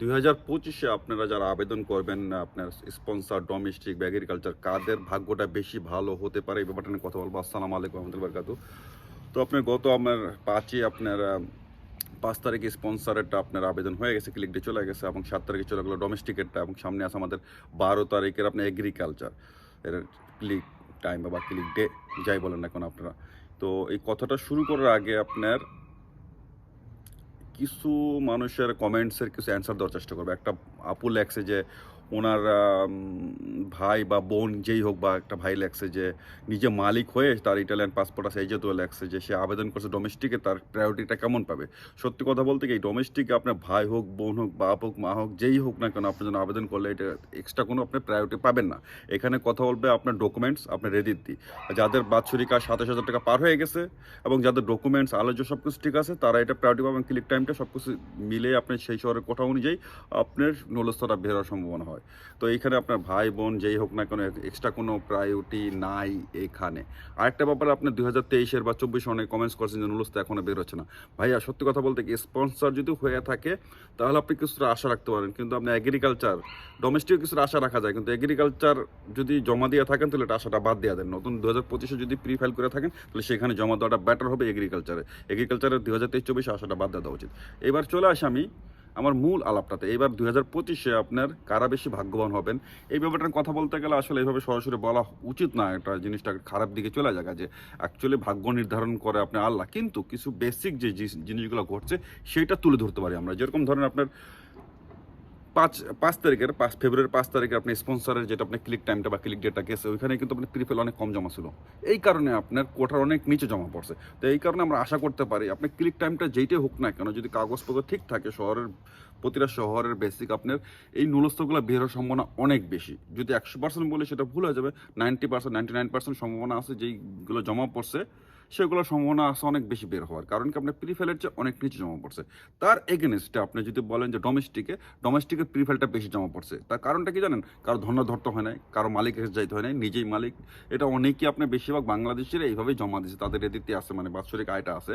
দুই হাজার পঁচিশে আপনারা যারা আবেদন করবেন, আপনার স্পন্সর ডোমেস্টিক বা এগ্রিকালচার কাদের ভাগ্যটা বেশি ভালো হতে পারে এই ব্যাপারটা নিয়ে কথা বলব। আসসালামু আলাইকুম রহমতুল্লাহ বারকাতু তো আপনার গত আমার পাঁচই আপনার পাঁচ তারিখে স্পন্সারেরটা আপনার আবেদন হয়ে গেছে ক্লিক ডে চলে গেছে এবং সাত তারিখে চলে গেলো ডোমেস্টিকেরটা এবং সামনে আছে আমাদের বারো তারিখের আপনার এগ্রিকালচার এর ক্লিক টাইম বা ক্লিক ডে যাই বলেন এখন আপনারা। তো এই কথাটা শুরু করার আগে আপনার কিছু মানুষের কমেন্টসের কিছু অ্যান্সার দেওয়ার চেষ্টা করবে। একটা আপু লেখছে যে ওনার ভাই বা বোন যেই হোক বা একটা ভাই লেখছে যে নিজে মালিক হয়ে তার ইটালিয়ান পাসপোর্ট আছে, এই যেহেতু লেখছে যে সে আবেদন করছে ডোমেস্টিকে তার প্রায়োরিটিটা কেমন পাবে? সত্যি কথা বলতে এই ডোমেস্টিকে আপনার ভাই হোক, বোন হোক, বাপ হোক, মা হোক, যেই হোক না কেন আপনি যেন আবেদন করলে এটা এক্সট্রা কোনো আপনি প্রায়োরিটি পাবেন না। এখানে কথা বলবে আপনার ডকুমেন্টস আপনার দি। যাদের বাৎসরিক আর সাতাশ হাজার টাকা পার হয়ে গেছে এবং যাদের ডকুমেন্টস আলোচ্য সব কিছু ঠিক আছে, তারা এটা প্রায়োরিটি পাবেন ক্লিক টাইমটা সব কিছু মিলে আপনি সেই শহরের কোঠা অনুযায়ী আপনার নলস্তরা বের হওয়ার সম্ভাবনা হয়। তো এইখানে আপনার ভাই, বোন যেই হোক না কোনো এক্সট্রা কোনো প্রায়োরিটি নাই এইখানে আরেকটা ব্যাপার আপনি দুই হাজার তেইশের বা চব্বিশে অনেক কমেন্টস করছেন যে নুলস্তা এখনও বের হচ্ছে না। ভাইয়া, সত্যি কথা বলতে কি স্পন্সর যদি হয়ে থাকে, তাহলে আপনি কিছুটা আশা রাখতে পারেন। কিন্তু আপনি এগ্রিকালচার ডোমেস্টিক কিছুটা আশা রাখা যায়। কিন্তু এগ্রিকালচার যদি জমা দিয়ে থাকেন, তাহলে এটা আশাটা বাদ দেওয়া দেন। নতুন দু হাজার পঁচিশে যদি প্রি ফাইল করে থাকেন, তাহলে সেখানে জমা দেওয়াটা বেটার হবে এগ্রিকালচারে এগ্রিকালচারের দু হাজার তেইশ, চব্বিশে আশাটা বাদ দেওয়া উচিত। এবার চলে আসি আমি আমার মূল আলাপটাতে এবার দুই হাজার পঁচিশে আপনার কারা বেশি ভাগ্যবান হবেন, এই ব্যাপারটা কথা বলতে গেলে আসলে এইভাবে সরাসরি বলা উচিত না, একটা জিনিসটা খারাপ দিকে চলে যাক, যে অ্যাকচুয়ালি ভাগ্য নির্ধারণ করে আপনি আল্লাহ, কিন্তু কিছু বেসিক যে জিনিসগুলো ঘটছে, সেটা তুলে ধরতে পারি আমরা। যেরকম ধরেন আপনার পাঁচ পাঁচ তারিখের, পাঁচ ফেব্রুয়ারির পাঁচ তারিখে আপনি স্পন্সরের যেটা আপনি ক্লিক টাইমটা বা ক্লিক ডেটটা গেছে, ওইখানে কিন্তু আপনার প্রিফেল অনেক কম জমা ছিল। এই কারণে আপনার কোটার অনেক নিচে জমা পড়ছে। তো এই কারণে আমরা আশা করতে পারি আপনি ক্লিক টাইমটা যেইটাই হোক না কেন, যদি কাগজপত্র ঠিক থাকে, শহরের, প্রতিটা শহরের বেসিক আপনার, এই নুলস্থগুলো বের হওয়ার সম্ভাবনা অনেক বেশি। যদি একশো পার্সেন্ট বলে সেটা ভুল হয়ে যাবে ninety percent ninety nine percent সম্ভাবনা আছে যেইগুলো জমা পড়ছে। সেগুলোর সম্ভাবনা আছে অনেক বেশি বের হওয়ার, কারণ কি আপনার প্রিফেলের চেয়ে অনেক নিচে জমা পড়ছে। তার এগেনস্টে আপনি যদি বলেন যে ডোমেস্টিকে ডোমেস্টিকের প্রিফেলটা বেশি জমা পড়ছে। তার কারণটা কি জানেন? কারও ধন্য ধরতে হয় নাই, কারও মালিকের কাছে যাইতে হয় নাই, নিজেই মালিক। এটা অনেকেই আপনার বেশিরভাগ বাংলাদেশের এইভাবেই জমা দিচ্ছে তাদের এদিকে আছে মানে বাৎসরিক আয়টা আছে,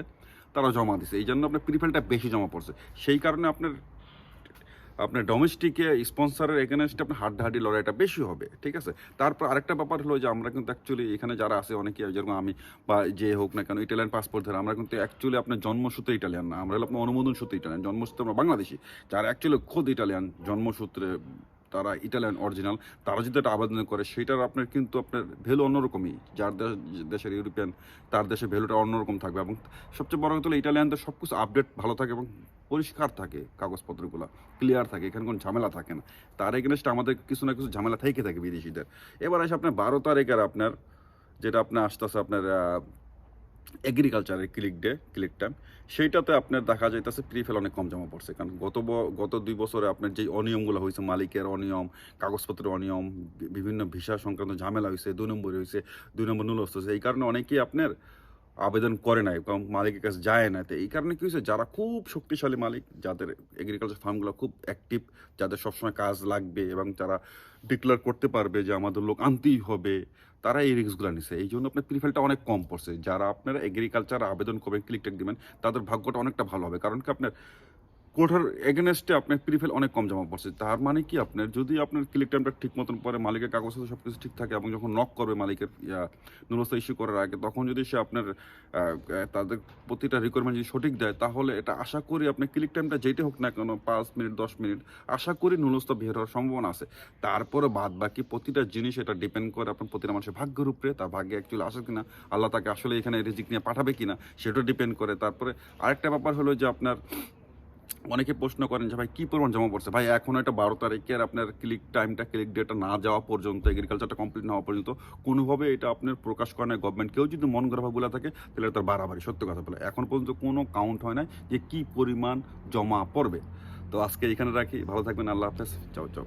তারা জমা দিছে। এই জন্য আপনার প্রিফেলটা বেশি জমা পড়ছে। সেই কারণে আপনার আপনার ডোমেস্টিকে স্পন্সারের এগেনস্টে আপনার হাড্ডাহাড্ডি লড়াইটা বেশি হবে, ঠিক আছে? তারপর আরেকটা ব্যাপার হলো যে, আমরা কিন্তু অ্যাকচুয়ালি এখানে যারা আছে অনেকে যেরকম আমি বা যে হোক না কেন ইটালিয়ান পাসপোর্ট ধরে, আমরা কিন্তু অ্যাকচুয়ালি আপনার জন্মসূত্রে ইটালিয়ান না, আমরা হলো আপনার অনুমোদন সূত্রে ইটালিয়ান জন্মসূত্রে আমরা বাংলাদেশি। যারা অ্যাকচুয়ালি খোদ ইটালিয়ান জন্মসূত্রে তারা ইটালিয়ান অরিজিনাল তারা যদি একটা আবেদন করে সেটার আপনার কিন্তু আপনার ভ্যালু অন্যরকমই। যার দেশ, দেশের ইউরোপিয়ান তার দেশে ভ্যালুটা অন্যরকম থাকবে এবং সবচেয়ে বড় কথা ইটালিয়ানদের সব কিছু আপডেট ভালো থাকে এবং পরিষ্কার থাকে কাগজপত্রগুলো ক্লিয়ার থাকে, এখানে কোনো ঝামেলা থাকে না। তার এগেনস্টে আমাদের কিছু না কিছু ঝামেলা থেকে থাকে বিদেশিদের। এবার আসে আপনার বারো তারিখের আপনার, যেটা আপনার আসতেছে আপনার এগ্রিকালচারের ক্লিক ডে ক্লিক টাইম সেইটাতে আপনার দেখা যাইতেছে প্রিফেল অনেক কম জমা পড়ছে। কারণ গত গত দুই বছরে আপনার যে অনিয়মগুলো হয়েছে, মালিকের অনিয়ম, কাগজপত্রের অনিয়ম বিভিন্ন ভিসা সংক্রান্ত ঝামেলা হয়েছে দুই নম্বরে হয়েছে, দুই নম্বর নুলস্ত হয়েছে, এই কারণে অনেকেই আপনার আবেদন করে নাই, কারণ মালিকের কাছে যায় না। তো এই কারণে কী হয়েছে, যারা খুব শক্তিশালী মালিক, যাদের এগ্রিকালচার ফার্মগুলো খুব অ্যাক্টিভ যাদের সবসময় কাজ লাগবে এবং যারা ডিক্লেয়ার করতে পারবে যে আমাদের লোক আনতেই হবে তারা এই রিস্কগুলো নিছে। এই জন্য আপনার প্রিফেলটা অনেক কম পড়ছে। যারা আপনারা এগ্রিকালচার আবেদন করবেন ক্লিকটেক দিবেন, তাদের ভাগ্যটা অনেকটা ভালো হবে। কারণ কি আপনার কোঠার এগেনস্টে আপনার প্রিফেল অনেক কম জমা পড়ছে। তার মানে কি আপনার? যদি আপনার ক্লিক টাইমটা ঠিক মতন পরে মালিকের কাগজ সব কিছু ঠিক থাকে এবং যখন নক করবে মালিকের নুরস্তা ইস্যু করার আগে, তখন যদি সে আপনার তাদের প্রতিটা রিকোয়ারমেন্ট যদি সঠিক দেয়, তাহলে এটা আশা করি আপনার ক্লিক টাইমটা যেটা হোক না কেন, পাঁচ মিনিট দশ মিনিট আশা করি নুরস্তা বের হওয়ার সম্ভাবনা আছে। তারপরে বাদ বাকি প্রতিটা জিনিস এটা ডিপেন্ড করে আপনার প্রতিটা মানুষের ভাগ্যের উপরে, তার ভাগ্যে অ্যাকচুয়ালি আসে কিনা, আল্লাহ তাকে আসলে এখানে রিজিক নিয়ে পাঠাবে কিনা, সেটা ডিপেন্ড করে। তারপরে আরেকটা ব্যাপার হলো যে আপনার অনেকে প্রশ্ন করেন যে, ভাই, কী পরিমাণ জমা পড়ছে? ভাই, এখন এটা বারো তারিখের আপনার ক্লিক টাইমটা ক্লিক ডেটা না যাওয়া পর্যন্ত এগ্রিকালচারটা কমপ্লিট না হওয়া পর্যন্ত, কোনোভাবে এটা আপনার প্রকাশ করে না গভর্নমেন্ট কেউ যদি মন গড়া বলে থাকে, তাহলে তার বাড়াবাড়ি, সত্য কথা বলে। এখন পর্যন্ত কোনো কাউন্ট হয় না যে কি পরিমাণ জমা পড়বে। তো আজকে এখানে রাখি। ভালো থাকবেন। আল্লাহ হাফেজ। চাও চাও।